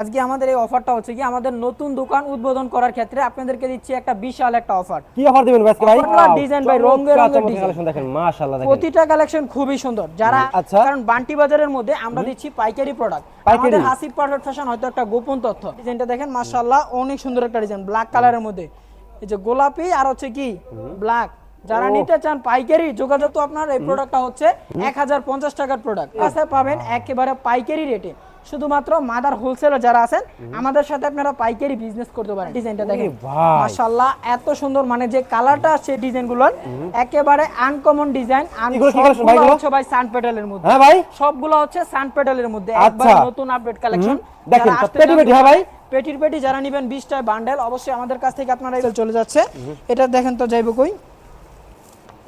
আজকে আমাদের এই অফারটা হচ্ছে কি আমাদের নতুন দোকান উদ্বোধন করার ক্ষেত্রে আপনাদেরকে দিচ্ছি একটা বিশাল একটা অফার কি অফার দিবেন আজকে ভাই? Offer না, design ভাই, রঙে। কালেকশন দেখেন মাশাআল্লাহ দেখেন। প্রতিটা কালেকশন খুবই সুন্দর। যারা আচ্ছা। কারণ বান্টি বাজারের মধ্যে আমরা দিচ্ছি পাইকারি প্রোডাক্ট আমাদের হাসিব পারফেক্ট ফ্যাশন হয়তো একটা গোপন তথ্য। ডিজাইনটা দেখেন মাশাআল্লাহ অনেক সুন্দর একটা ডিজাইন ব্ল্যাক কালারের মধ্যে। এই যে গোলাপি আর হচ্ছে কি ব্ল্যাক যারা নিতে চান পাইকারি যোগাযোগ তো আপনার এই প্রোডাক্টটা হচ্ছে এক হাজার পঞ্চাশ টাকার প্রোডাক্ট কাছে পাবেন একেবারে পাইকারি রেটে শুধুমাত্র মাদার হোলসেলার যারা আছেন আমাদের সাথে আপনারা পাইকারি বিজনেস করতে পারেন। ডিজাইনটা দেখেন। মাশাআল্লাহ এত সুন্দর মানে যে কালারটা আছে ডিজাইনগুলোর একেবারে আনকমন ডিজাইন? হচ্ছে ভাই সান পেটালের মধ্যে। হ্যাঁ ভাই। সবগুলো হচ্ছে সান পেটালের মধ্যে। আচ্ছা। একবার নতুন আপডেট কালেকশন দেখেন, পেটি পেটি, হ্যাঁ ভাই? পেটির পেটি যারা নেবেন 20 টায় বান্ডেল অবশ্যই আমাদের কাছ থেকে আপনারা চলে যাচ্ছে। এটা দেখেন তো যাইবো কই।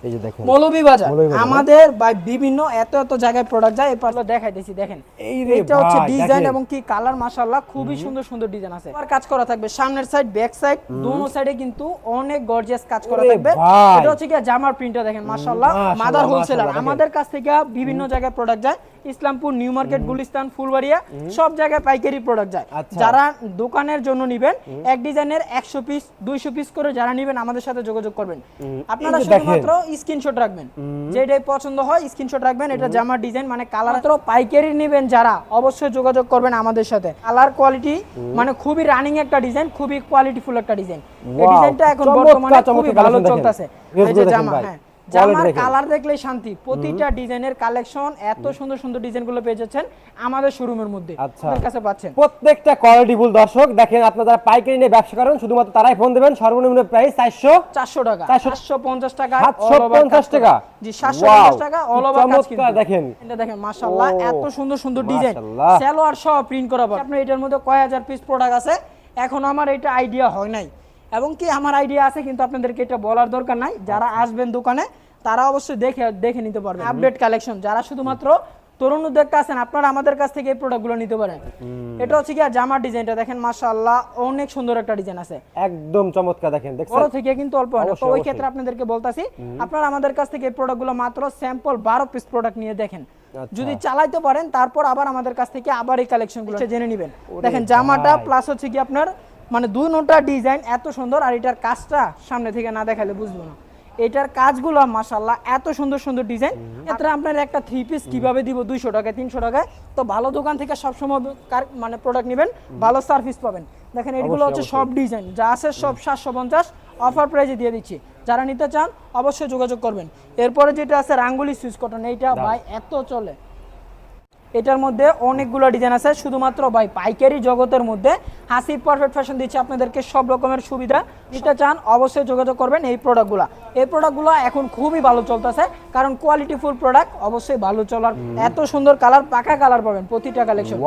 এই যে দেখেন মৌলভীবাজার। মৌলভীবাজার, আমাদের বা বিভিন্ন এত এত জায়গায় প্রোডাক্ট যায় দেখাইতেছি দেখেন। এই রে এটা হচ্ছে ডিজাইন এবং কি কালার মাশাআল্লাহ খুবই সুন্দর সুন্দর ডিজাইন আছে। আর কাজ করা থাকবে সামনের সাইড ব্যাক সাইড দোনো সাইডে কিন্তু অনেক গর্জিয়াস কাজ করা থাকবে। এটা হচ্ছে কি জামার প্রিন্টটা দেখেন মাশাআল্লাহ মাদার হোলসেলার আমাদের কাছ থেকে বিভিন্ন জায়গায় প্রোডাক্ট যায় ইসলামপুর নিউ মার্কেট গুলিস্তান ফুলবাড়িয়া সব জায়গায় পাইকারি প্রোডাক্ট যায়। আচ্ছা। যারা দোকানের জন্য নেবেন এক ডিজাইনের একশো পিস দুইশো পিস করে যারা নেবেন আমাদের সাথে যোগাযোগ করবেন। আপনারা। শুধুমাত্র স্ক্রিনশট রাখবেন। যেটাই পছন্দ হয় স্ক্রিনশট রাখবেন। এটা জামার ডিজাইন মানে কালার তো পাইকারি নেবেন যারা অবশ্যই যোগাযোগ করবেন আমাদের সাথে। কালার কোয়ালিটি মানে খুবই রানিং একটা ডিজাইন খুবই কোয়ালিটিফুল একটা ডিজাইন এই ডিজাইনটা এখন বর্তমানে খুবই ভালো চলতেছে। এই যে জামা হ্যাঁ। জামার কালার দেখলেই শান্তি। প্রতিটা ডিজাইনের কালেকশন এত সুন্দর সুন্দর ডিজাইনগুলো পেয়ে যাচ্ছেন আমাদের শোরুমের মধ্যে। আচ্ছা। আমাদের কাছে পাচ্ছেন। প্রত্যেকটা কোয়ালিটিফুল দর্শক দেখেন আপনারা যারা পাইকারি নিয়ে ব্যবসা করেন শুধুমাত্র তারাই ফোন দেবেন সর্বনিম্ন প্রাইস চারশো চারশো টাকা। চারশো- চারশো পঞ্চাশ টাকা সাতশো পঞ্চাশ টাকা। জি সাতশো Wow, পঞ্চাশ টাকা অল ওভার কাজ কিন্তু। দেখেন। এটা দেখেন মাশাআল্লাহ এত সুন্দর সুন্দর ডিজাইন। সালোয়ার সহ প্রিন্ট করা পাবেন আপনার এটার মধ্যে কয় হাজার পিস প্রোডাক্ট আছে? এখন আমার এটা আইডিয়া হয় নাই। এবং কি আমার আইডিয়া আছে কিন্তু আপনাদেরকে এটা বলার দরকার নাই। যারা আসবেন দোকানে তারা অবশ্যই দেখে দেখে নিতে পারবেন। আপডেট কালেকশন যারা শুধুমাত্র তরুণ উদ্যোক্তা আছেন আপনারা আমাদের কাছ থেকে এই প্রোডাক্টগুলো নিতে পারেন। এটা হচ্ছে কি জামার ডিজাইনটা দেখেন মাশাআল্লাহ অনেক সুন্দর একটা ডিজাইন আছে। একদম চমৎকার দেখেন দেখছেন? বড় থেকে কিন্তু অল্প হয় তো ওই ক্ষেত্রে আপনাদেরকে বলতাছি আপনারা আমাদের কাছ থেকে এই প্রোডাক্টগুলো মাত্র স্যাম্পল বারো পিস প্রোডাক্ট নিয়ে দেখেন। আচ্ছা। যদি চালাইতে পারেন তারপর আবার আমাদের কাছ থেকে আবার এই কালেকশনগুলো জেনে নেবেন। দেখেন জামাটা প্লাস হচ্ছে কি আপনার মানে দুই নোটা ডিজাইন এত সুন্দর আর এটার কাজটা সামনে থেকে না দেখালে বুঝব না। এটার কাজগুলো মাশাল্লাহ এত সুন্দর সুন্দর ডিজাইন। এতে আপনার একটা থ্রি পিস কীভাবে দিব? দুইশো টাকায় তিনশো টাকায়। তো ভালো দোকান থেকে সবসময় কার- মানে প্রোডাক্ট নেবেন ভালো সার্ভিস পাবেন। দেখেন এগুলো হচ্ছে সব ডিজাইন। যা আছে সব সাতশো পঞ্চাশ অফার প্রাইজে দিয়ে দিচ্ছি। যারা নিতে চান অবশ্যই যোগাযোগ করবেন। এরপরে যেটা আছে রাঙ্গুলি সুইচ কটন এইটা ভাই এত চলে। এটার মধ্যে অনেকগুলো ডিজাইন আছে শুধুমাত্র ভাই পাইকারি জগতের মধ্যে। হাসিব পারফেক্ট ফ্যাশন দিচ্ছে আপনাদেরকে সব রকমের সুবিধা। নিতে চান অবশ্যই যোগাযোগ করবেন এই প্রোডাক্টগুলো এই প্রোডাক্টগুলো এখন খুবই ভালো চলতেছে কারণ কোয়ালিটি ফুল প্রোডাক্ট অবশ্যই ভালো চলার এত সুন্দর কালার পাকা কালার পাবেন প্রতিটা কালেকশন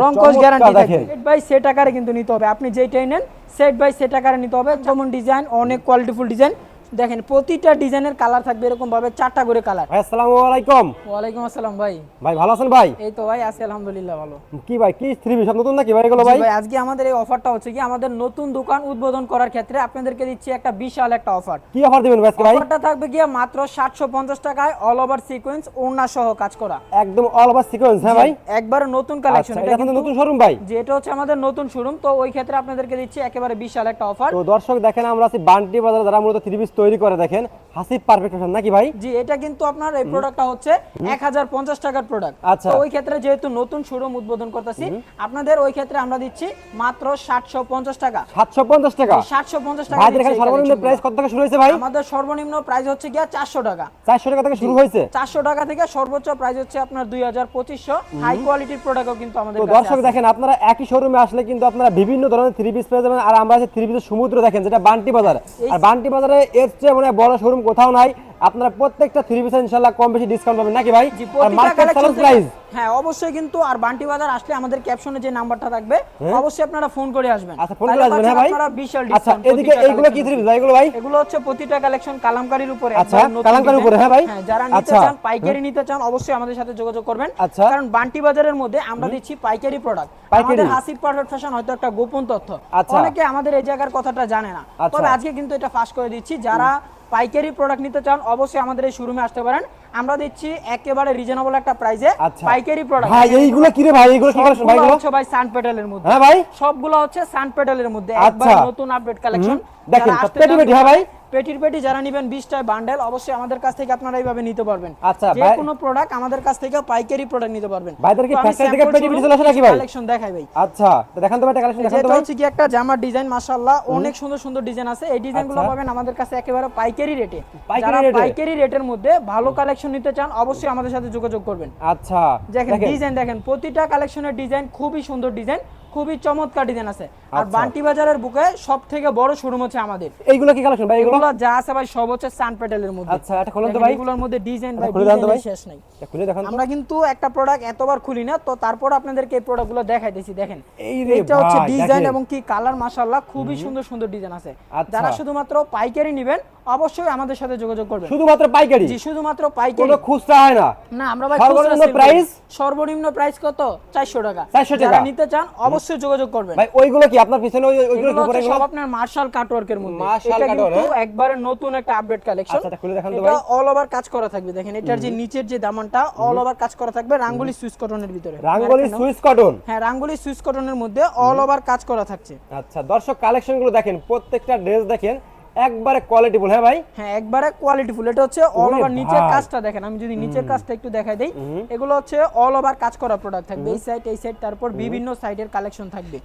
রং কোচ গ্যারান্টি দেখেন। সেট বাই সেট আকারে কিন্তু নিতে হবে। আপনি যেটাই নেন সেট বাই সেট আকারে নিতে হবে। যেমন ডিজাইন অনেক কোয়ালিটিফুল ডিজাইন দেখেন প্রতিটা ডিজাইনের কালার থাকবে এরকম ভাবে চারটা করে কালার। ভাই আসসালামু আলাইকুম। ওয়ালাইকুম আসসালাম ভাই। ভাই ভালো আছেন ভাই? এই তো ভাই আছি আলহামদুলিল্লাহ ভালো। কি ভাই কি থ্রি পিস নতুন নাকি ভাই এগুলো ভাই? ভাই আজকে আমাদের এই অফারটা হচ্ছে কি আমাদের নতুন দোকান উদ্বোধন করার ক্ষেত্রে আপনাদেরকে দিচ্ছি একটা বিশাল একটা অফার কি অফার দিবেন ভাই ভাই? অফারটা থাকবে গিয়ে মাত্র সাতশো পঞ্চাশ টাকায় অল ওভার সিকোয়েন্স ওড়না সহ কাজ করা। একদম অল ওভার সিকোয়েন্স হ্যাঁ ভাই? একবার নতুন কালেকশন আচ্ছা এটা কিন্তু নতুন শোরুম ভাই। যে এটা হচ্ছে আমাদের নতুন শোরুম তো ওই ক্ষেত্রে আপনাদেরকে দিচ্ছি একেবারে বিশাল একটা অফার তো দর্শক দেখেন আমরা আছি বান্টি বাজারে যারা মূলত থ্রি পিস তৈরি করে দেখেন। হাসিব পারফেক্ট ফ্যাশন নাকি ভাই? জি এটা কিন্তু আপনার এই প্রোডাক্টটা হচ্ছে এক হাজার পঞ্চাশ টাকার প্রোডাক্ট আচ্ছা। ওই ক্ষেত্রে যেহেতু নতুন শোরুম উদ্বোধন করতেছি আপনাদের ওই ক্ষেত্রে আমরা দিচ্ছি মাত্র সাতশো পঞ্চাশ টাকা। সাতশো পঞ্চাশ টাকা? সাতশো পঞ্চাশ টাকা ভাইদের এখানে সর্বনিম্ন প্রাইস কত টাকা শুরু হয়েছে ভাই? আমাদের সর্বনিম্ন প্রাইস হচ্ছে গিয়া চারশো টাকা। চারশো টাকা থেকে শুরু হয়েছে? চারশো টাকা থেকে সর্বোচ্চ প্রাইস হচ্ছে আপনার দুই হাজার পঁচিশশো। হাই কোয়ালিটির প্রোডাক্টও কিন্তু আমাদের তো কাছে দর্শক দেখেন আপনারা একই শোরুমে আসলে কিন্তু আপনারা বিভিন্ন ধরনের থ্রি পিস পেয়ে যাবেন। আর আমরা আছি থ্রি পিসের সমুদ্র দেখেন যেটা বান্টি বাজার। আর বান্টি বাজারে এর চেয়ে মানে বড় শোরুম কোথাও নাই। আপনারা প্রত্যেকটা থ্রি পিসে ইনশাল্লাহ কম বেশি ডিসকাউন্ট পাবেন। নাকি ভাই? আর মার্কেট collection প্রাইস হ্যাঁ অবশ্যই কিন্তু আর বান্টি বাজার আসলে আমাদের ক্যাপশনে যে নাম্বারটা থাকবে অবশ্যই আপনারা ফোন করে আসবেন। আচ্ছা ফোন করে আসবেন হ্যাঁ ভাই? বিশাল আচ্ছা এদিকে এইগুলো কি থ্রি পিস ভাই এগুলো ভাই? এগুলো হচ্ছে প্রতিটা কালেকশন কালামকারীর উপরে আচ্ছা, কালামকারীর উপরে, হ্যাঁ ভাই? যারা নিতে আচ্ছা। চান পাইকারি নিতে চান অবশ্যই আমাদের সাথে যোগাযোগ করবেন। আচ্ছা। কারণ বান্টি বাজারের মধ্যে আমরা দিচ্ছি পাইকারি প্রোডাক্ট? আমাদের হাসিব পারফেক্ট ফ্যাশন হয়তো একটা গোপন তথ্য। আচ্ছা। অনেকে আমাদের এই জায়গার কথাটা জানে না। তবে আজকে কিন্তু এটা ফাঁস করে দিচ্ছি। যারা পাইকারি প্রোডাক্ট নিতে চান অবশ্যই আমাদের এই শোরুমে আসতে পারেন। আমরা দিচ্ছি একেবারে রিজনেবল একটা প্রাইসে আচ্ছা। পাইকারি প্রোডাক্ট ভাই এইগুলো কি রে ভাই? এইগুলো কি কালেকশন ভাই আচ্ছা হচ্ছে ভাই সান পেটেলের মধ্যে। হ্যাঁ ভাই। সবগুলো হচ্ছে সান পেটেলের মধ্যে। আচ্ছা। একবার নতুন আপডেট কালেকশন দেখেন, পেটি, হ্যাঁ ভাই? পেটির পেটি যারা নেবেন 20টায় বান্ডেল অবশ্যই আমাদের কাছ থেকে আপনারা এইভাবে নিতে পারবেন। আচ্ছা, যে কোনো প্রোডাক্ট আমাদের কাছ থেকে পাইকারি প্রোডাক্ট নিতে পারবেন। ভাইদের কি factory থেকে পেটি পেটি চলে আসে নাকি ভাই? কালেকশন দেখাই ভাই। আচ্ছা তো দেখান তো ভাই কালেকশন দেখান তো ভাই। হচ্ছে কি একটা জামার ডিজাইন মাশাআল্লাহ অনেক সুন্দর সুন্দর ডিজাইন আছে। এই ডিজাইনগুলো আচ্ছা। পাবেন আমাদের কাছে একেবারে পাইকারি রেটে পাইকারি যারা? পাইকারি রেটের মধ্যে ভালো কালেকশন নিতে চান অবশ্যই আমাদের সাথে যোগাযোগ করবেন। আচ্ছা দেখেন ডিজাইন দেখেন প্রতিটা কালেকশনের ডিজাইন খুবই সুন্দর ডিজাইন খুবই চমৎকার ডিজাইন আছে। আর আচ্ছা। বান্টি বাজারের বুকে সব থেকে বড় শোরুম হচ্ছে আমাদের। এইগুলো কি কালেকশন ভাই এগুলো? যা আছে ভাই সব হচ্ছে সান পেটেলের মধ্যে। আচ্ছা এটা খুলুন তো ভাই। এগুলোর মধ্যে ডিজাইন ভাই এটা খুলে দেখান তো ভাই। শেষ নাই। এটা খুলে দেখান আমরা কিন্তু একটা প্রোডাক্ট এতবার খুলি না তো তারপর আপনাদেরকে এই প্রোডাক্টগুলো দেখাইতেছি দেখেন। এই রে এটা হচ্ছে ডিজাইন এবং কি কালার মাশাআল্লাহ খুবই সুন্দর সুন্দর ডিজাইন আছে। আচ্ছা। যারা শুধুমাত্র পাইকারি নেবেন অবশ্যই আমাদের সাথে যোগাযোগ করবেন। শুধুমাত্র পাইকারি? জি শুধুমাত্র পাইকারি। কোনো খুচরা হয় না। না আমরা ভাই সর্বনিম্ন করি। সর্বনিম্ন প্রাইস কত? 400 টাকা। 400 যারা টাকা। নিতে চান অবশ্যই যোগাযোগ করবেন। ভাই ওইগুলো কি আপনার পিছনে ওই ওইগুলো কি সব আপনার মার্শাল কাটওয়ার্কের মধ্যে। মার্শাল কাটওয়ার্ক, হ্যাঁ? একবারে নতুন একটা আপডেট কালেকশন আচ্ছা, খুলে দেখান তো ভাই। এটা অল ওভার কাজ করা থাকবে। দেখেন এটার যে নিচের যে দামানটা অল ওভার কাজ করা থাকবে রাঙ্গুলি সুইচ কটনের ভিতরে। রাঙ্গলি। সুইস কটন হ্যাঁ রাঙ্গুলি সুইচ কটনের মধ্যে অল ওভার কাজ করা থাকছে। আচ্ছা দর্শক কালেকশনগুলো দেখেন প্রত্যেকটা ড্রেস দেখেন একবারে কোয়ালিটিফুল হ্যাঁ ভাই? হ্যাঁ একবারে কোয়ালিটিফুল এটা হচ্ছে অল ওভার নিচের কাজটা দেখেন আমি যদি নিচের কাজটা একটু দেখাই দেই এগুলো হচ্ছে অল ওভার কাজ করা প্রোডাক্ট থাকবে। এই সাইড এই সাইড তারপর বিভিন্ন সাইডের কালেকশন থাকবে।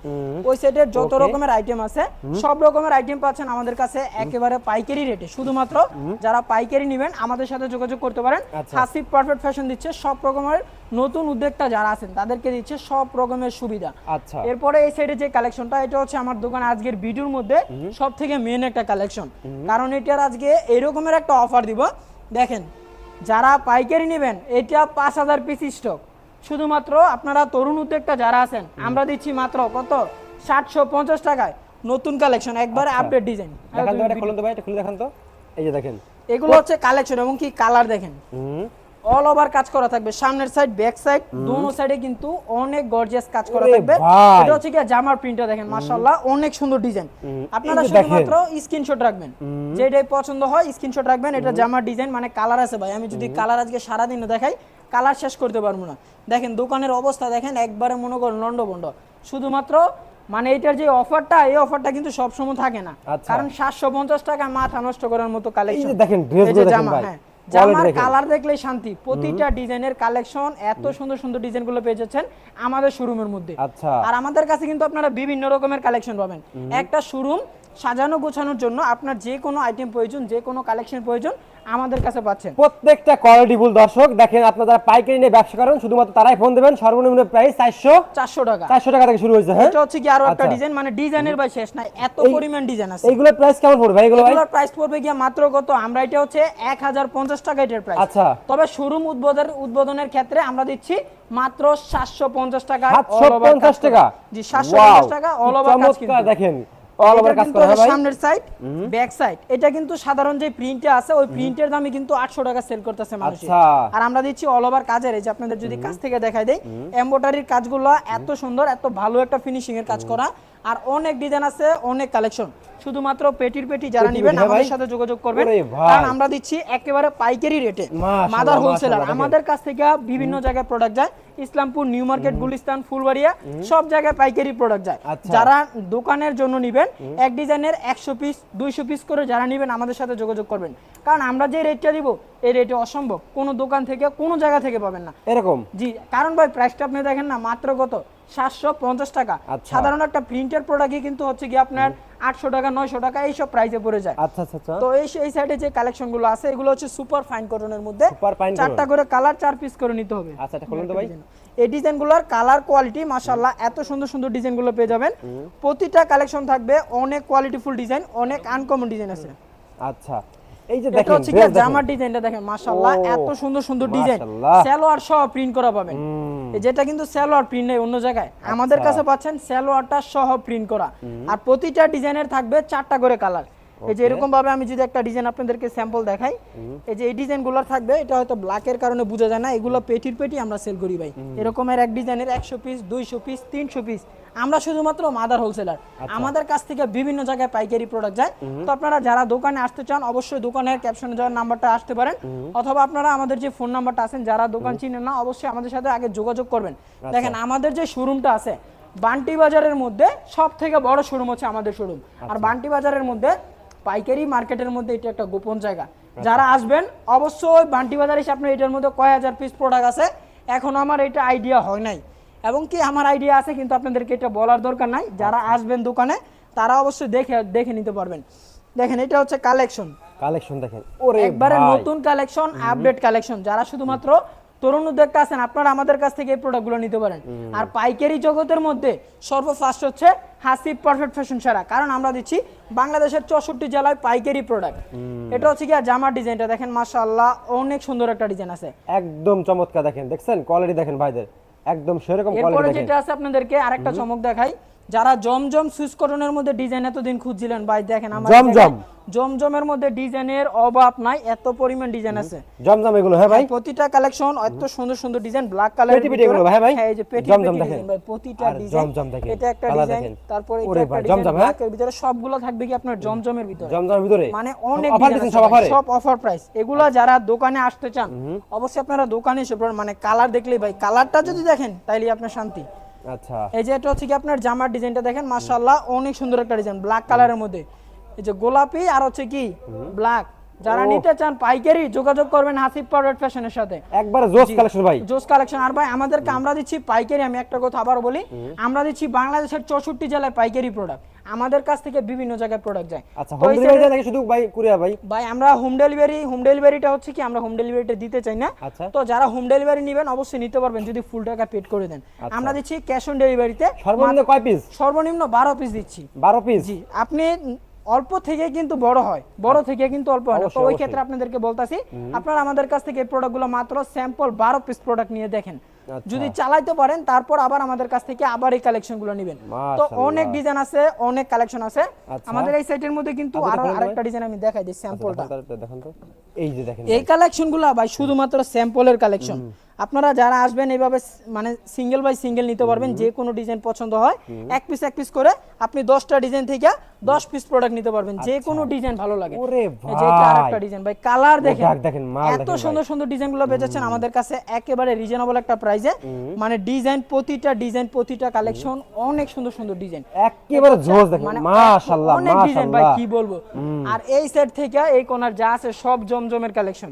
ওই সাইডের যত রকমের আইটেম আছে সব রকমের আইটেম পাচ্ছেন আমাদের কাছে একেবারে পাইকারি রেটে শুধুমাত্র যারা পাইকারি নেবেন আমাদের সাথে যোগাযোগ করতে পারেন। হাসিব পারফেক্ট ফ্যাশন দিচ্ছে সব রকমের নতুন উদ্যোক্তা যারা আছেন তাদেরকে দিচ্ছে সব রকমের সুবিধা। আচ্ছা। এরপরে এই সাইডে যে কালেকশনটা এটা হচ্ছে আমার দোকান আজকের ভিডিওর মধ্যে সব থেকে মেন একটা কালেকশন কারণ এটার আজকে এরকমের একটা অফার দিব। দেখেন যারা পাইকারি নেবেন এটা পাঁচ হাজার পিস স্টক শুধুমাত্র আপনারা তরুণ উদ্যোক্তা যারা আছেন আমরা দিচ্ছি মাত্র কত? ষাটশো পঞ্চাশ টাকায় নতুন কালেকশন একবারে আচ্ছা। আপডেট ডিজাইন দেখান তো ভাই এটা খুলে দেখান তো। এই যে দেখেন। এগুলো হচ্ছে কালেকশন এবং কি কালার দেখেন? হুম। অল ওভার কাজ করা থাকবে। সামনের সাইড ব্যাক সাইড দোনো সাইডে কিন্তু অনেক গর্জিয়াস কাজ করা থাকবে। এটা হচ্ছে কি জামার প্রিন্টটা দেখেন মাশাআল্লাহ অনেক সুন্দর ডিজাইন আপনারা। শুধুমাত্র স্ক্রিনশট রাখবেন। যেটাই পছন্দ হয় স্ক্রিনশট রাখবেন। এটা জামার ডিজাইন মানে কালার আছে ভাই। আমি যদি কালার আজকে সারা দিন দেখাই কালার শেষ করতে পারব না। দেখেন দোকানের অবস্থা দেখেন একবারে মনে করেন লন্ডভন্ড শুধুমাত্র মানে এটার যে অফারটা এই অফারটা কিন্তু সবসময় থাকে না। আচ্ছা। কারণ সাতশো পঞ্চাশ টাকা মাথা নষ্ট করার মতো কালেকশন দেখেন ভাই। হ্যাঁ। জামার কালার দেখলেই শান্তি। প্রতিটা ডিজাইনের কালেকশন এত সুন্দর সুন্দর ডিজাইনগুলো পেয়ে যাচ্ছেন আমাদের শোরুমের মধ্যে। আচ্ছা। আর আমাদের কাছে কিন্তু আপনারা বিভিন্ন রকমের কালেকশন পাবেন। একটা শোরুম সাজানো গোছানোর জন্য আপনার যে কোনো আইটেম প্রয়োজন যে কোনো কালেকশন প্রয়োজন আমাদের কাছে পাচ্ছেন। প্রত্যেকটা কোয়ালিটিফুল দর্শক দেখেন আপনারা যারা পাইকারি নিয়ে ব্যবসা করেন শুধুমাত্র তারাই ফোন দেবেন। সর্বনিম্ন প্রাইস চারশো চারশো টাকা। চারশো টাকা থেকে শুরু হয়েছে হ্যাঁ? এটা হচ্ছে কি আরও একটা আচ্ছা। ডিজাইন মানে ডিজাইনের ভাই শেষ নাই এত পরিমাণ ডিজাইন আছে। এইগুলোর প্রাইস কেমন পড়বে ভাই এগুলো ভাই? এগুলোর প্রাইস পড়বে গিয়া মাত্র কত? আমরা এটা হচ্ছে এক হাজার পঞ্চাশ টাকা এটার প্রাইস আচ্ছা। তবে শোরুম উদ্বোধন উদ্বোধনের ক্ষেত্রে আমরা দিচ্ছি মাত্র সাতশো পঞ্চাশ টাকা সাতশো পঞ্চাশ টাকা? জি সাতশো Wow, পঞ্চাশ টাকা অল ওভার কাজ দেখেন। অল ওভার কাজ করা ভাই। সামনের সাইড ব্যাক সাইড এটা কিন্তু সাধারণ যে প্রিন্টে আছে ওই প্রিন্টের দামে কিন্তু আটশো টাকা সেল করতেছে মানুষ। আচ্ছা। আর আমরা দিচ্ছি অল ওভার কাজের এই যে আপনাদের যদি কাজ থেকে দেখাই দেই এমব্রয়ডারির কাজগুলো এত সুন্দর এত ভালো একটা ফিনিশিং এর কাজ করা। আর অনেক ডিজাইন আছে অনেক কালেকশন শুধুমাত্র পেটির পেটি যারা নেবেন আমাদের সাথে যোগাযোগ করবেন। কারণ আমরা দিচ্ছি একেবারে পাইকারি রেটে মাদার হোলসেলার আমাদের কাছ থেকে বিভিন্ন জায়গায় প্রোডাক্ট যায়। ইসলামপুর নিউ মার্কেট গুলিস্তান ফুলবাড়িয়া সব জায়গায় পাইকারি প্রোডাক্ট যায়। আচ্ছা। যারা দোকানের জন্য নিবেন এক ডিজাইনের একশো পিস দুইশো পিস করে যারা নিবেন আমাদের সাথে যোগাযোগ করবেন। কারণ আমরা যে রেটটা দিব এই রেটে অসম্ভব। কোনো দোকান থেকে কোনো জায়গা থেকে পাবেন না। এরকম? জি কারণ ভাই প্রাইসটা আপনি দেখেন না মাত্র কত? সাতশো পঞ্চাশ টাকা। আচ্ছা। সাধারণ একটা প্রিন্টের প্রোডাক্টই কিন্তু হচ্ছে কি আপনার আটশো টাকা নয়শো টাকা এইসব প্রাইসে পড়ে যায়। আচ্ছা আচ্ছা আচ্ছা। তো এই এই সাইডে যে কালেকশনগুলো আছে এগুলো হচ্ছে সুপার ফাইন কটনের মধ্যে। চারটা করে কালার চার পিস করে নিতে হবে। আচ্ছা এটা খুলুন তো ভাই। এই ডিজাইনগুলোর কালার কোয়ালিটি মাশাআল্লাহ এত সুন্দর সুন্দর ডিজাইনগুলো পেয়ে যাবেন। প্রতিটা কালেকশন থাকবে অনেক কোয়ালিটিফুল ডিজাইন অনেক আনকমন ডিজাইন আছে। আচ্ছা। এই যে দেখেন হচ্ছে কি জামার ডিজাইনটা দেখেন মাশাআল্লাহ এত সুন্দর সুন্দর ডিজাইন মাশাআল্লাহ। সালোয়ার সহ প্রিন্ট করা পাবেন। যেটা কিন্তু সালোয়ার প্রিন্ট নেই অন্য জায়গায়। আমাদের আচ্ছা। কাছে পাচ্ছেন সালোয়ারটা সহ প্রিন্ট করা। আর প্রতিটা ডিজাইনের থাকবে চারটা করে কালার এই যে এরকম ভাবে আমি যদি একটা ডিজাইন আপনাদেরকে স্যাম্পল দেখাই এই যে এই ডিজাইনগুলো থাকবে এটা হয়তো ব্ল্যাকের কারণে বোঝা যায় না এগুলো পেটির পেটি আমরা সেল করি ভাই। এরকমের এক ডিজাইনের একশো পিস দুইশো পিস তিনশো পিস আমরা শুধুমাত্র মাদার হোলসেলার আমাদের কাছ থেকে বিভিন্ন জায়গায় পাইকারি প্রোডাক্ট যায়। তো আপনারা যারা দোকানে আসতে চান অবশ্যই দোকানের ক্যাপশনে যাওয়ার নাম্বারটা আসতে পারেন। অথবা আপনারা আমাদের যে ফোন নাম্বারটা আছেন যারা দোকান চিনেন না অবশ্যই আমাদের সাথে আগে যোগাযোগ করবেন। দেখেন আমাদের যে শোরুমটা আছে বান্টি বাজারের মধ্যে সব থেকে বড় শোরুম হচ্ছে আমাদের শোরুম আর বান্টি বাজারের মধ্যে পাইকারি মার্কেটের মধ্যে এটা একটা গোপন জায়গা। যারা আসবেন অবশ্যই বান্টি বাজার এসে আপনার এটার মধ্যে কয় হাজার পিস প্রোডাক্ট আছে এখন আমার এটা আইডিয়া হয় নাই। এবং কি আমার আইডিয়া আছে কিন্তু আপনাদেরকে এটা বলার দরকার নাই। যারা আসবেন দোকানে তারা অবশ্যই দেখে দেখে নিতে পারবেন। দেখেন এটা হচ্ছে কালেকশন কালেকশন দেখেন। ওরে একবারে নতুন কালেকশন আপডেট কালেকশন যারা শুধুমাত্র তরুণ উদ্যোক্তা আছেন আপনারা আমাদের কাছ থেকে এই প্রোডাক্টগুলো নিতে পারেন। আর পাইকারি জগতের মধ্যে সর্বফার্স্ট হচ্ছে হাসিব পারফেক্ট ফ্যাশন সারা। কারণ আমরা দিচ্ছি বাংলাদেশের চৌষট্টি জেলায় পাইকারি প্রোডাক্ট এটা হচ্ছে কি জামার ডিজাইনটা। দেখেন মাশাআল্লাহ অনেক সুন্দর একটা ডিজাইন আছে। একদম চমৎকার দেখেন। দেখছেন? কোয়ালিটি দেখেন ভাইদের। একদম সেরকম কোয়ালিটি যেটা আছে আপনাদেরকে আরেকটা চমক দেখাই যারা জমজম সুইচ কটনের মধ্যে ডিজাইন এতদিন খুঁজছিলেন ভাই দেখেন আমার জমজম। জমজমের মধ্যে ডিজাইনের অভাব নাই এত পরিমাণ ডিজাইন আছে। জমজম এগুলো হ্যাঁ ভাই? প্রতিটা কালেকশন এত সুন্দর সুন্দর ডিজাইন ব্ল্যাক কালার পেটি পেটি এগুলো ভাই, ভাই? এই যে পেটি জমজম দেখেন। ভাই প্রতিটা ডিজাইন জমজম দেখেন, এটা একটা ডিজাইন। তারপরে এটা একটা জমজম, হ্যাঁ? ব্ল্যাকের ভিতরে সবগুলো থাকবে কি আপনার জমজমের ভিতরে। জমজমের ভিতরে। মানে অনেক অফার দিচ্ছেন সব অফারে সব অফার প্রাইস এগুলো যারা দোকানে আসতে চান অবশ্যই আপনারা দোকানে এসে মানে কালার দেখলেই ভাই কালারটা যদি দেখেন তাইলে আপনার শান্তি। আচ্ছা। এই যে এটা হচ্ছে কি আপনার জামার ডিজাইনটা দেখেন মাশাআল্লাহ অনেক সুন্দর একটা ডিজাইন ব্ল্যাক কালারের মধ্যে। এই যে গোলাপি আর হচ্ছে কি ব্ল্যাক যারা নিতে চান পাইকারি যোগাযোগ করবেন হাসিব পাউডার ফ্যাশনের সাথে। একবারে জোস কালেকশন ভাই। জোস কালেকশন। আর ভাই আমাদেরকে আমরা দিচ্ছি পাইকারি আমি একটা কথা আবার বলি। আমরা দিচ্ছি বাংলাদেশের চৌষট্টি জেলায় পাইকারি প্রোডাক্ট আমাদের কাছ থেকে বিভিন্ন জায়গায় প্রোডাক্ট যায়। আচ্ছা হোম ডেলিভারি নাকি শুধু ভাই কুরিয়ার ভাই? ভাই আমরা হোম ডেলিভারি হোম ডেলিভারিটা হচ্ছে কি আমরা হোম ডেলিভারিটা দিতে চাই না। আচ্ছা। তো যারা হোম ডেলিভারি নেবেন অবশ্যই নিতে পারবেন যদি ফুল টাকা পেড করে দেন। আচ্ছা। আমরা দিচ্ছি ক্যাশ অন ডেলিভারিতে সর্বনিম্ন কয় পিস সর্বনিম্ন বারো পিস দিচ্ছি। বারো পিস জি আপনি অল্প থেকে কিন্তু বড় হয়। বড় থেকে কিন্তু অল্প হয় তো ওই ক্ষেত্রে আপনাদেরকে বলতাছি আপনারা আমাদের কাছ থেকে এই প্রোডাক্টগুলো মাত্র স্যাম্পল বারো পিস প্রোডাক্ট নিয়ে দেখেন। আচ্ছা। যদি চালাইতে পারেন তারপর আবার আমাদের কাছ থেকে আবার এই কালেকশনগুলো নেবেন। তো অনেক ডিজাইন আছে অনেক কালেকশন আছে। আচ্ছা। আমাদের এই সাইটের মধ্যে কিন্তু আচ্ছা, আরও আরেকটা ডিজাইন আমি দেখাই দিই স্যাম্পলটা দেখেন তো এই যে দেখেন এই কালেকশনগুলো ভাই শুধুমাত্র স্যাম্পলের কালেকশন আপনারা যারা আসবেন এইভাবে মানে সিঙ্গেল বাই সিঙ্গেল নিতে পারবেন যে কোনো ডিজাইন পছন্দ হয় এক পিস এক পিস করে আপনি দশটা ডিজাইন থেকে দশ পিস প্রোডাক্ট নিতে পারবেন যে কোনো ডিজাইন ভালো লাগে। ডিজাইন ভাই। কালার দেখেন। দেখেন, এত। সুন্দর সুন্দর ডিজাইনগুলো বেচাচ্ছেন আমাদের কাছে একেবারে রিজনেবল একটা প্রাইসে মানে ডিজাইন প্রতিটা ডিজাইন প্রতিটা কালেকশন অনেক সুন্দর সুন্দর ডিজাইন একেবারে জোস দেখেন মানে মাশাআল্লাহ অনেক ডিজাইন ভাই কি বলব? আর এই সেট থেকে এই কোনার যা আছে সব জমজমের কালেকশন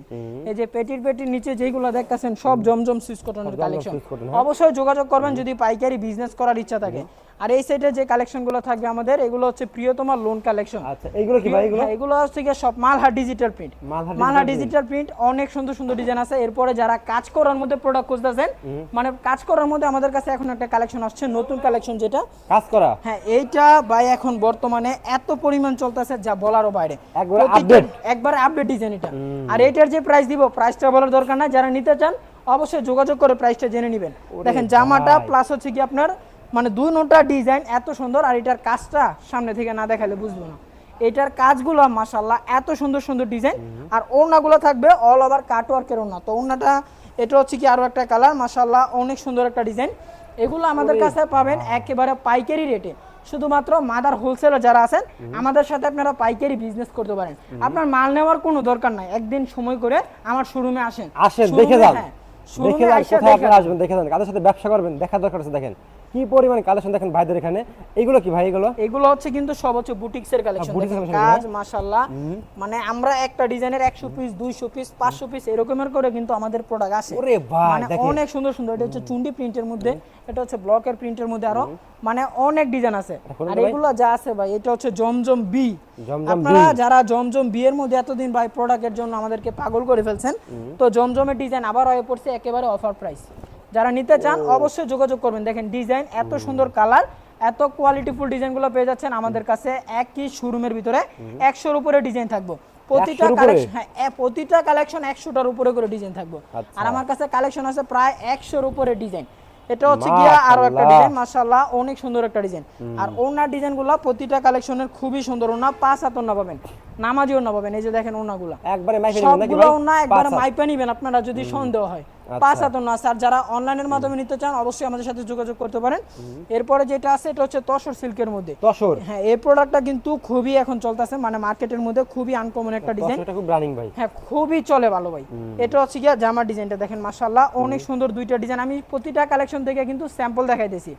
এই যে পেটির পেটির নিচে যেগুলো দেখতাছেন সব জমজম সুইচ কটনের কালেকশন হ্যাঁ। অবশ্যই যোগাযোগ করবেন যদি পাইকারি বিজনেস করার ইচ্ছা থাকে। আর এই সাইডে যে কালেকশনগুলো থাকবে আমাদের এগুলো হচ্ছে প্রিয়তমা লোন কালেকশন আচ্ছা এইগুলো কি ভাই এগুলো? এগুলো হচ্ছে গিয়ে সব মালহা ডিজিটাল প্রিন্ট মালহা ডিজিটাল প্রিন্ট অনেক সুন্দর সুন্দর ডিজাইন আছে। এরপরে যারা কাজ করার মধ্যে প্রোডাক্ট খুঁজতেছেন মানে কাজ করার মধ্যে আমাদের কাছে এখন একটা কালেকশন আসছে নতুন কালেকশন যেটা। কাজ করা? হ্যাঁ এইটা ভাই এখন বর্তমানে এত পরিমাণ চলতেছে যা বলারও বাইরে। একবার update। একবারে আপডেট ডিজাইন এটা। আর এটার যে প্রাইস দিব প্রাইসটা বলার দরকার নাই। যারা নিতে চান অবশ্যই যোগাযোগ করে প্রাইসটা জেনে নেবেন। দেখেন জামাটা প্লাস হচ্ছে কি আপনার মানে দুই নোটা ডিজাইন এত সুন্দর আর এটার কাজটা সামনে থেকে না দেখালে বুঝব না। এটার কাজগুলো মাশাল্লাহ এত সুন্দর সুন্দর ডিজাইন আর ওড়নাগুলো থাকবে অল ওভার কাটওয়ার্কের ওড়না। তো ওড়নাটা এটা হচ্ছে কি আরও একটা কালার মাশাল্লাহ অনেক সুন্দর একটা ডিজাইন এগুলো আমাদের কাছে পাবেন একেবারে পাইকারি রেটে শুধুমাত্র মাদার হোলসেলার যারা আছেন আমাদের সাথে আপনারা পাইকারি বিজনেস করতে পারেন। আপনার মাল নেওয়ার কোনো দরকার নাই। একদিন সময় করে আমার শোরুমে আসেন। আসেন দেখে যান। হ্যাঁ, দেখে কোথায় আপনারা আসবেন দেখে যান কাদের সাথে ব্যবসা করবেন দেখা দরকার আছে দেখেন। কি পরিমাণ কালেকশন দেখেন ভাইদের এখানে? এগুলো কি ভাই এগুলো? এগুলো হচ্ছে কিন্তু সব হচ্ছে বুটিক্স এর কালেকশন কাজ মাশাআল্লাহ। মানে আমরা একটা ডিজাইনের 100 পিস 200 পিস 500 পিস এরকমের করে কিন্তু আমাদের প্রোডাক্ট আসে। ওরে ভাই, মানে দেখেন। অনেক সুন্দর সুন্দর। এটা হচ্ছে চুন্ডি প্রিন্টের মধ্যে এটা হচ্ছে ব্লকের প্রিন্টের মধ্যে আরও। মানে অনেক ডিজাইন আছে। আর? এগুলো যা আছে ভাই এটা হচ্ছে জমজম বি। আপনারা যারা জমজম বি এর মধ্যে এতদিন ভাই প্রোডাক্টের জন্য আমাদেরকে পাগল করে ফেলছেন তো জমজমের ডিজাইন আবার হয়ে পড়ছে একেবারে অফার প্রাইস যারা নিতে চান অবশ্যই যোগাযোগ করবেন। দেখেন ডিজাইন এত সুন্দর কালার এত কোয়ালিটিফুল ডিজাইনগুলো পেয়ে যাচ্ছেন আমাদের কাছে একই শোরুমের ভিতরে। একশোর উপরে ডিজাইন থাকব। প্রতিটা কালেকশন হ্যাঁ প্রতিটা কালেকশন একশোটার উপরে করে ডিজাইন থাকব। আচ্ছা। আর আমার কাছে কালেকশন আছে প্রায় একশোর উপরে ডিজাইন এটা হচ্ছে গিয়া আরও একটা ডিজাইন মাশাআল্লাহ অনেক সুন্দর একটা ডিজাইন আর ওনার ডিজাইনগুলো প্রতিটা কালেকশনের খুবই সুন্দর। ওনা পাঁচ হাত ওনা পাবেন নামাজি ওনা পাবেন। এই যে দেখেন ওনাগুলা একবারে মাইকে নেবেন নাকি ভাই? ওনা একবারে। মাইপা নিবেন আপনারা যদি সন্দেহ হয়। পাঁচ হাত ওন্না আছে যারা অনলাইনের মাধ্যমে নিতে চান অবশ্যই আমাদের সাথে যোগাযোগ করতে পারেন। এরপরে যেটা আছে এটা হচ্ছে তসর সিল্কের মধ্যে। তসর? হ্যাঁ এই প্রোডাক্টটা কিন্তু খুবই এখন চলতেছে মানে মার্কেটের মধ্যে খুবই আনকমন একটা ডিজাইন তসরটা খুব রানিং ভাই। হ্যাঁ খুবই চলে ভালো ভাই। এটা হচ্ছে গিয়া জামার ডিজাইনটা দেখেন মাশাআল্লাহ অনেক সুন্দর দুইটা ডিজাইন আমি প্রতিটা কালেকশন থেকে কিন্তু স্যাম্পল দেখাইতেছি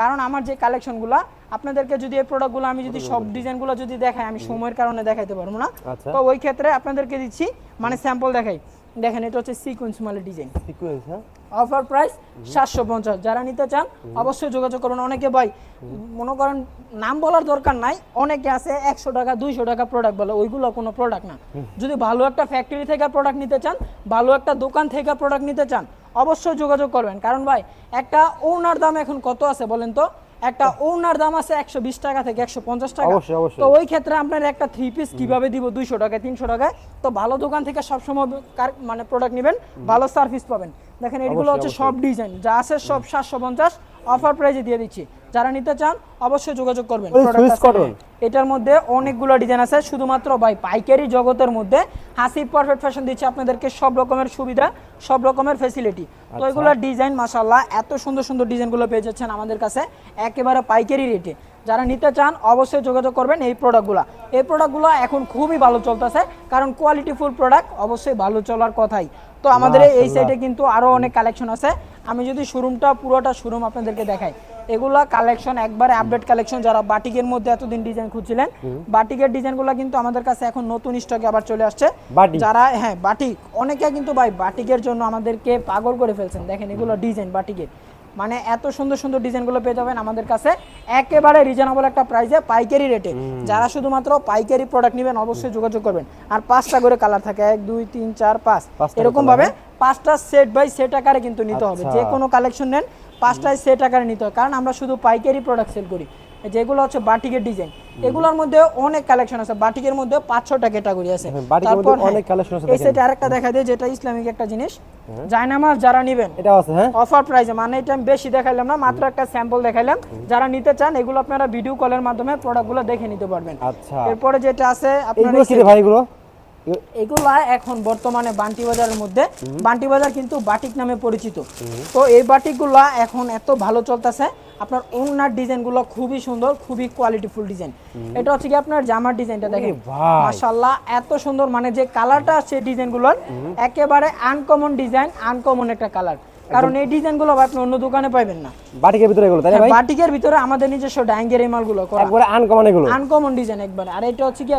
কারণ আমার যে কালেকশনগুলো আপনাদেরকে যদি এই প্রোডাক্টগুলো আমি যদি সব ডিজাইনগুলো যদি দেখাই আমি সময়ের কারণে দেখাইতে পারব না। আচ্ছা। তো ওই ক্ষেত্রে আপনাদেরকে দিচ্ছি মানে স্যাম্পল দেখাই। দেখেন এটা হচ্ছে সিকোয়েন্স মালের ডিজাইন সিকোয়েন্স হ্যাঁ? অফার প্রাইস সাতশো পঞ্চাশ। যারা নিতে চান অবশ্যই যোগাযোগ করুন। অনেকে ভাই মনে করেন নাম বলার দরকার নাই। অনেকে আছে একশো টাকা দুইশো টাকা প্রোডাক্ট বলে ওইগুলো কোনো প্রোডাক্ট না। যদি ভালো একটা ফ্যাক্টরি থেকে প্রোডাক্ট নিতে চান ভালো একটা দোকান থেকে প্রোডাক্ট নিতে চান অবশ্যই যোগাযোগ করবেন। কারণ ভাই একটা ওনার দাম এখন কত আছে বলেন তো? একটা ওনার দাম আছে একশো বিশ টাকা থেকে একশো পঞ্চাশ টাকা। অবশ্যই, অবশ্যই। তো ওই ক্ষেত্রে আপনার একটা থ্রি পিস কীভাবে দিব? দুইশো টাকায় তিনশো টাকায়। তো ভালো দোকান থেকে সবসময় কার- মানে প্রোডাক্ট নেবেন ভালো সার্ভিস পাবেন। দেখেন এগুলো হচ্ছে সব ডিজাইন যা আছে সব সাতশো পঞ্চাশ অফার প্রাইজে দিয়ে দিচ্ছি। যারা নিতে চান অবশ্যই যোগাযোগ করবেন। এটার মধ্যে অনেকগুলো ডিজাইন আছে শুধুমাত্র ভাই পাইকারি জগতের মধ্যে হাসিব পারফেক্ট ফ্যাশন দিচ্ছে আপনাদেরকে সব রকমের সুবিধা সব রকমের ফেসিলিটি তো আচ্ছা। এগুলো ডিজাইন মাসাল্লাহ এত সুন্দর সুন্দর ডিজাইনগুলো পেয়ে যাচ্ছেন আমাদের কাছে একেবারে পাইকারি রেটে যারা নিতে চান অবশ্যই যোগাযোগ করবেন এই প্রোডাক্টগুলো এই প্রোডাক্টগুলো এখন খুবই ভালো চলতেছে কারণ কোয়ালিটি ফুল প্রোডাক্ট অবশ্যই ভালো চলার কথাই। তো আমাদের এই সাইডে কিন্তু আরও অনেক কালেকশন আছে। আমি যদি শোরুমটা পুরোটা শোরুম আপনাদেরকে দেখাই। এগুলা কালেকশন একবারে আপডেট কালেকশন যারা বাটিকের মধ্যে এতদিন ডিজাইন খুঁজছিলেন বাটিকের ডিজাইনগুলো কিন্তু আমাদের কাছে এখন নতুন স্টকে আবার চলে আসছে। যারা হ্যাঁ বাটিক। অনেকে কিন্তু ভাই বাটিকের জন্য আমাদেরকে পাগল করে ফেলছেন। দেখেন এগুলো ডিজাইন বাটিকের। মানে এত সুন্দর সুন্দর ডিজাইনগুলো পেয়ে যাবেন আমাদের কাছে একেবারে রিজনেবল একটা প্রাইসে পাইকারি রেটে যারা শুধুমাত্র পাইকারি প্রোডাক্ট নেবেন অবশ্যই যোগাযোগ করবেন। আর পাঁচটা করে কালার থাকে এক দুই তিন চার পাঁচ। এরকম ভাবে পাঁচটা সেট বাই সেট আকারে কিন্তু নিতে হবে। আচ্ছা। যে কোনো কালেকশন নেন পাঁচটায় সেট আকারে নিতে হবে কারণ আমরা শুধু পাইকারি প্রোডাক্ট সেল করি। যেগুলো হচ্ছে বাটিকের ডিজাইন এগুলোর মধ্যে অনেক কালেকশন আছে। বাটিকের মধ্যে পাঁচ ছটা ক্যাটাগরি আছে। হ্যাঁ, তারপর, অনেক হ্যাঁ, collection আছে এই। সেটে আরেকটা দেখা দেয় যেটা ইসলামিক একটা জিনিস। জায়নামাজ যারা নেবেন এটা আছে হ্যাঁ। অফার প্রাইসে মানে এটা আমি বেশি দেখাইলাম না মাত্র একটা স্যাম্পল দেখাইলাম। যারা নিতে চান এগুলো আপনারা ভিডিও কলের মাধ্যমে প্রোডাক্টগুলো দেখে নিতে পারবেন। আচ্ছা। এরপরে যেটা আছে আপনার কি ভাই এগুলো? এগুলা এখন বর্তমানে বান্টি বাজারের মধ্যে। বান্টি বাজার কিন্তু বাটিক নামে পরিচিত। তো এই বাটিকগুলা এখন এত ভালো চলতেছে আপনার ওনার ডিজাইনগুলো খুবই সুন্দর খুবই কোয়ালিটিফুল ডিজাইন এটা হচ্ছে কি আপনার জামার ডিজাইনটা দেখেন। মাশাআল্লাহ এত সুন্দর মানে যে কালারটা আছে ডিজাইনগুলোর একেবারে আনকমন ডিজাইন আনকমন একটা কালার কারণ এই ডিজাইনগুলো আপনি অন্য দোকানে পাবেন না। বাটিকের ভিতরে এগুলো তাই না ভাই? বাটিকের ভিতরে আমাদের নিজস্ব ডাইঙ্গের এই মালগুলো করা। একবারে আনকমন এগুলো। আনকমন ডিজাইন একবারে। আর এটা হচ্ছে কি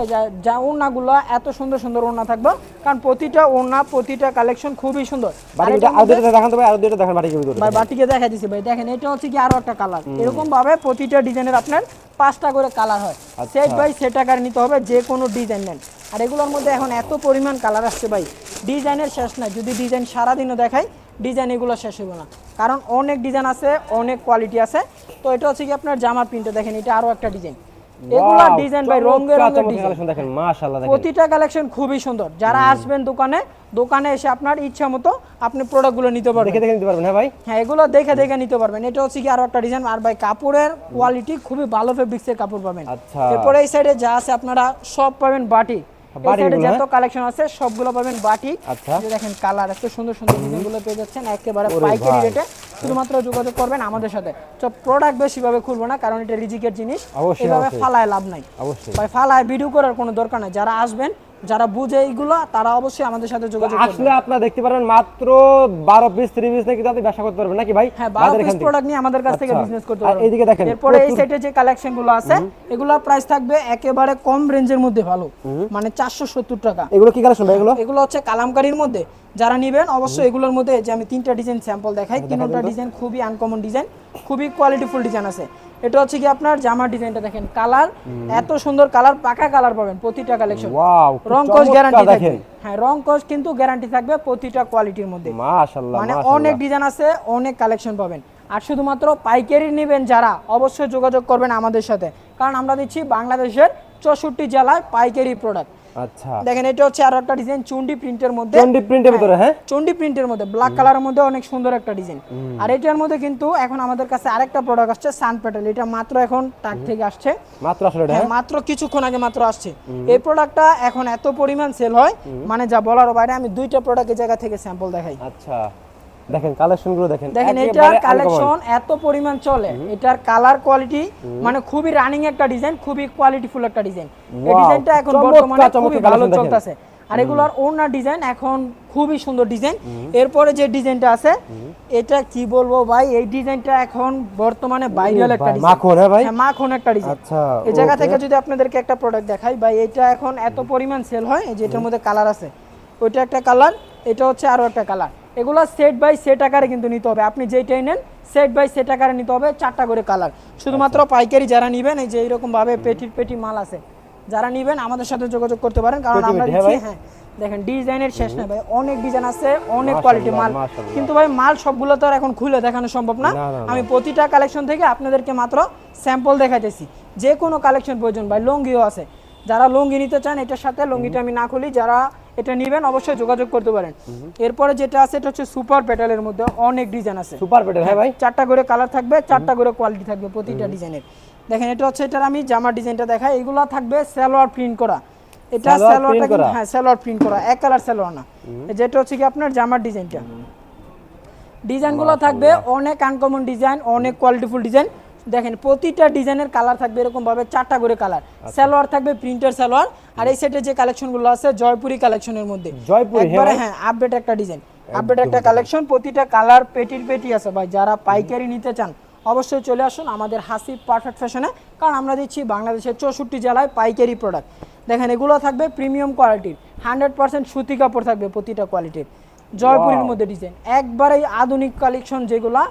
যা- ওড়নাগুলো এত সুন্দর সুন্দর ওড়না থাকবে কারণ প্রতিটা ওড়না প্রতিটা কালেকশন খুবই সুন্দর। আর বাটিকে এটার আরও দুটো দেখান তো ভাই আরও দুটো দেখান বাটিকের ভিতরে। ভাই বাটিকে দেখা দিছি ভাই। দেখেন এটা হচ্ছে কি আরও একটা কালার এরকম ভাবে প্রতিটা ডিজাইনের আপনার পাঁচটা করে কালার হয়। সেট বাই সেট আকারে নিতে হবে যে কোনো ডিজাইন নেন। আর এগুলোর মধ্যে এখন এত পরিমাণ কালার আসছে ভাই। ডিজাইনের শেষ নাই। যদি ডিজাইন সারাদিনও দেখাই ডিজাইন এগুলো শেষ হবে না। কারণ অনেক ডিজাইন আছে অনেক কোয়ালিটি আছে। তো এটা হচ্ছে কি আপনার জামার প্রিন্টে দেখেন এটা আরও একটা ডিজাইন। এগুলা ডিজাইন ভাই রঙের রঙের ডিজাইন। দেখেন মাশাআল্লাহ দেখেন। প্রতিটা কালেকশন খুবই সুন্দর। যারা আসবেন দোকানে দোকানে এসে আপনার ইচ্ছা মতো আপনি প্রোডাক্টগুলো নিতে পারবেন। দেখে দেখে নিতে পারবেন হ্যাঁ ভাই? হ্যাঁ এগুলো দেখে দেখে নিতে পারবেন। এটা হচ্ছে কি আরও একটা ডিজাইন। আর ভাই কাপড়ের কোয়ালিটি খুবই ভালো ফেব্রিক্সের কাপড় পাবেন। আচ্ছা। এরপরে এই সাইডে যা আছে আপনারা সব পাবেন বাটি। এই বাটিক সাইডে গুলো, যত কালেকশন আছে সবগুলো পাবেন বাটি। আচ্ছা। এই যে দেখেন কালার এত সুন্দর সুন্দর ডিজাইনগুলো পেয়ে যাচ্ছেন একেবারে ওরে পাইকারি রেটে শুধুমাত্র যোগাযোগ করবেন আমাদের সাথে। তো প্রোডাক্ট বেশি ভাবে খুলবো না কারণ এটা রিজিকের জিনিস। এভাবে ফালায় লাভ নাই। অবশ্যই। ফালায় ভিডিও করার কোনো দরকার নাই। যারা আসবেন যারা বুঝে এইগুলো তারা অবশ্যই আমাদের সাথে যোগাযোগ আসলে আপনারা দেখতে পারবেন মাত্র বারো পিস থ্রি পিস থেকে কিন্তু আপনি ব্যবসা করতে পারবেন নাকি ভাই? হ্যাঁ বারো বাজার পিস এখান থেকে। প্রোডাক্ট নিয়ে আমাদের কাছ থেকে আচ্ছা। বিজনেস করতে আর পারবেন। এইদিকে দেখেন, এরপরে এই সাইডে যে কালেকশনগুলো আছে এগুলোর প্রাইস থাকবে একেবারে কম রেঞ্জের মধ্যে ভালো। মানে চারশো সত্তর টাকা। এগুলো কি কালেকশন ভাই এগুলো? এগুলো হচ্ছে কালামকারীর মধ্যে। যারা নিবেন অবশ্যই এগুলোর মধ্যে যে আমি তিনটা ডিজাইন স্যাম্পল দেখাই তিনটা ডিজাইন খুবই আনকমন ডিজাইন খুবই কোয়ালিটিফুল ডিজাইন আছে। এটা হচ্ছে কি আপনার জামার ডিজাইনটা দেখেন কালার এত সুন্দর কালার পাকা কালার পাবেন প্রতিটা কালেকশন ওয়াও রং কোচ গ্যারান্টি থাকবে। হ্যাঁ রং কোচ কিন্তু গ্যারান্টি থাকবে প্রতিটা কোয়ালিটির মধ্যে। মাশাআল্লাহ মানে অনেক ডিজাইন আছে অনেক কালেকশন পাবেন। আর শুধুমাত্র পাইকারি নেবেন যারা অবশ্যই যোগাযোগ করবেন আমাদের সাথে। কারণ আমরা দিচ্ছি বাংলাদেশের চৌষট্টি জেলায় পাইকারি প্রোডাক্ট আচ্ছা। দেখেন এটা হচ্ছে আরও একটা ডিজাইন চুন্ডি প্রিন্টের মধ্যে। চন্ডি প্রিন্টের ভিতরে হ্যাঁ? চন্ডি প্রিন্টের মধ্যে ব্ল্যাক কালারের মধ্যে অনেক সুন্দর একটা ডিজাইন আর এটার মধ্যে কিন্তু এখন আমাদের কাছে আরেকটা প্রোডাক্ট আসছে সান প্যাটেল এটা মাত্র এখন টাক থেকে আসছে। মাত্র আসলে হ্যাঁ হ্যাঁ? মাত্র কিছুক্ষণ আগে মাত্র আসছে। এই প্রোডাক্টটা এখন এত পরিমাণ সেল হয় মানে যা বলার বাইরে আমি দুইটা প্রোডাক্টের জায়গা থেকে স্যাম্পল দেখাই। আচ্ছা। দেখেন কালেকশনগুলো দেখেন দেখেন এটার কালেকশন এত পরিমাণ চলে। এটার কালার কোয়ালিটি মানে খুবই রানিং একটা ডিজাইন খুবই কোয়ালিটিফুল একটা ডিজাইন এই ডিজাইনটা এখন বর্তমানে খুবই ভালো চলতেছে। আর এগুলোর ওনার ডিজাইন এখন খুবই সুন্দর ডিজাইন এরপরে যে ডিজাইনটা আছে এটা কি বলব ভাই? এই ডিজাইনটা এখন বর্তমানে ভাইরাল একটা ডিজাইন মাখন, হ্যাঁ ভাই? মাখন একটা ডিজাইন আচ্ছা, এই জায়গা থেকে যদি আপনাদেরকে একটা প্রোডাক্ট দেখাই ভাই এটা এখন এত পরিমাণ সেল হয় এই যে এটার মধ্যে কালার আছে। ওইটা একটা কালার এটা হচ্ছে আরও একটা কালার এগুলো সেট বাই সেট আকারে কিন্তু নিতে হবে। আপনি যেইটাই নেন সেট বাই সেট আকারে নিতে হবে চারটা করে কালার শুধুমাত্র আচ্ছা। পাইকারি যারা নিবেন এই যে এরকম ভাবে পেটির পেটি মাল আছে যারা নিবেন আমাদের সাথে যোগাযোগ করতে পারেন কারণ আমরা হ্যাঁ হ্যাঁ। দেখেন ডিজাইনের শেষ নাই ভাই। অনেক ডিজাইন আছে অনেক কোয়ালিটি মাল। কিন্তু ভাই মাল সবগুলো তো আর এখন খুলে দেখানো সম্ভব না। আমি প্রতিটা কালেকশন থেকে আপনাদেরকে মাত্র স্যাম্পল দেখাইতেছি। যে কোনো কালেকশন প্রয়োজন ভাই লুঙ্গিও আছে। যারা লুঙ্গি নিতে চান এটার সাথে লুঙ্গিটা আমি না খুলি যারা এটা নেবেন অবশ্যই যোগাযোগ করতে পারেন। এরপরে যেটা আছে এটা হচ্ছে সুপার পেটালের মধ্যে অনেক ডিজাইন আছে। সুপার পেটের হ্যাঁ ভাই। চারটা করে কালার থাকবে চারটা করে কোয়ালিটি থাকবে প্রতিটা ডিজাইনের। দেখেন এটা হচ্ছে এটার আমি জামার ডিজাইনটা দেখাই এগুলো থাকবে সালোয়ার প্রিন্ট করা। এটা সালোয়ার সালোয়ারটা করা? হ্যাঁ সালোয়ার প্রিন্ট করা এক কালার সালোয়ার না। যেটা হচ্ছে কি আপনার জামার ডিজাইনটা। ডিজাইনগুলো থাকবে অনেক আনকমন ডিজাইন অনেক কোয়ালিটিফুল ডিজাইন। দেখেন প্রতিটা ডিজাইনের কালার থাকবে এরকম ভাবে চারটা করে কালার। আচ্ছা। সালোয়ার থাকবে প্রিন্টার সালোয়ার আর এই সেটে যে কালেকশনগুলো আছে জয়পুরি কালেকশনের মধ্যে। জয়পুরি, হ্যাঁ। হ্যাঁ আপডেট একটা ডিজাইন। আপডেট একটা কালেকশন প্রতিটা কালার পেটির পেটি আছে ভাই যারা পাইকারি নিতে চান অবশ্যই চলে আসুন আমাদের হাসি পারফেক্ট ফ্যাশনে কারণ আমরা দিচ্ছি বাংলাদেশের চৌষট্টি জেলায় পাইকারি প্রোডাক্ট। দেখেন এগুলো থাকবে প্রিমিয়াম কোয়ালিটির হান্ড্রেড পার্সেন্ট সুতি কাপড় থাকবে প্রতিটা কোয়ালিটির। জয়পুরের মধ্যে ডিজাইন একবারে আধুনিক কালেকশন যেগুলা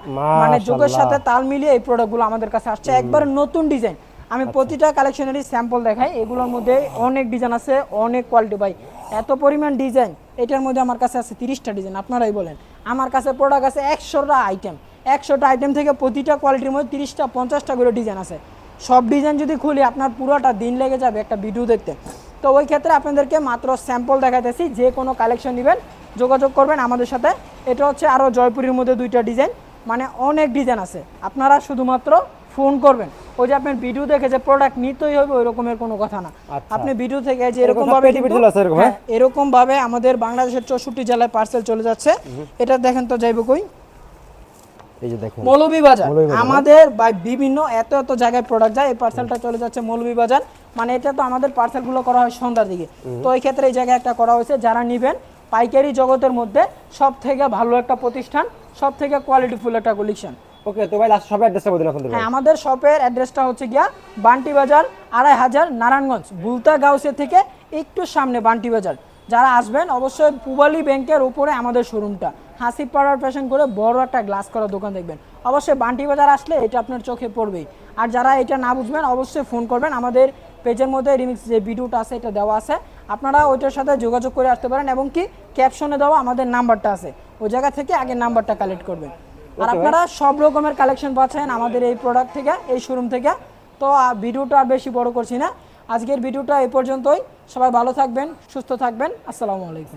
মানে যুগের সাথে তাল মিলিয়ে এই প্রোডাক্টগুলো আমাদের কাছে আসছে। একবারে নতুন ডিজাইন আমি প্রতিটা কালেকশনেরই স্যাম্পল দেখাই। এগুলোর মধ্যে অনেক ডিজাইন আছে অনেক কোয়ালিটি ভাই। এত পরিমাণ ডিজাইন এটার মধ্যে আমার কাছে আছে তিরিশটা ডিজাইন আপনারাই বলেন। আমার কাছে প্রোডাক্ট আছে একশোটা আইটেম একশোটা আইটেম থেকে প্রতিটা কোয়ালিটির মধ্যে তিরিশটা পঞ্চাশটা করে ডিজাইন আছে। সব ডিজাইন যদি খুলি আপনার পুরোটা দিন লেগে যাবে একটা ভিডিও দেখতে। তো ওই ক্ষেত্রে আপনাদেরকে মাত্র স্যাম্পল দেখাইতেছি যে কোনো কালেকশন নেবেন। যোগাযোগ করবেন আমাদের সাথে। এটা হচ্ছে আরও জয়পুরের মধ্যে দুইটা ডিজাইন। মানে অনেক ডিজাইন আছে। আপনারা শুধুমাত্র ফোন করবেন। ওই যে আপনার ভিডিও দেখে যে প্রোডাক্ট নিতেই হবে ওই রকমের কোনো কথা না। আচ্ছা। আপনি ভিডিও থেকে যে এরকম ভাবে এরকম, হ্যাঁ? ভাবে আমাদের বাংলাদেশের চৌষট্টি জেলায় পার্সেল চলে যাচ্ছে। এটা দেখেন তো যাইব কই? এই যে দেখেন। মৌলভীবাজার। মৌলভীবাজার। আমাদের বিভিন্ন এত এত জায়গায় প্রোডাক্ট যায় এই পার্সেলটা চলে যাচ্ছে মৌলভীবাজার। মানে এটা তো আমাদের পার্সেলগুলো করা হয় সন্ধ্যার দিকে। তো এই ক্ষেত্রে এই জায়গায় একটা করা হয়েছে। যারা নেবেন পাইকারি জগতের মধ্যে সব থেকে ভালো একটা প্রতিষ্ঠান সব থেকে কোয়ালিটিফুল একটা কালেকশন ওকে তো ভাই লাস্ট সবাই অ্যাড্রেসটা বলে রাখুন হ্যাঁ আমাদের শপের অ্যাড্রেসটা হচ্ছে গিয়া বান্টি বাজার আড়াই হাজার নারায়ণগঞ্জ বুলতা গাউসে থেকে একটু সামনে বান্টি বাজার। যারা আসবেন অবশ্যই পুবালি ব্যাংকের উপরে আমাদের শোরুমটা। হাসি পাড়ার ফ্যাশন করে বড় একটা গ্লাস করা দোকান দেখবেন। অবশ্যই বান্টি বাজার আসলে এটা আপনার চোখে পড়বেই। আর যারা এটা না বুঝবেন অবশ্যই ফোন করবেন। আমাদের পেজের মধ্যে রিমিক্স যে ভিডিওটা আছে এটা দেওয়া আছে। আপনারা ওইটার সাথে যোগাযোগ করে আসতে পারেন এবং কি ক্যাপশনে দেওয়া আমাদের নাম্বারটা আছে। ওই জায়গা থেকে আগে নাম্বারটা কালেক্ট করবেন। আর আপনারা সব রকমের কালেকশন পাচ্ছেন আমাদের এই প্রোডাক্ট থেকে এই শোরুম থেকে। তো ভিডিওটা আর বেশি বড় করছি না। আজকের ভিডিওটা এই পর্যন্তই। সবাই ভালো থাকবেন সুস্থ থাকবেন। আসসালামু আলাইকুম।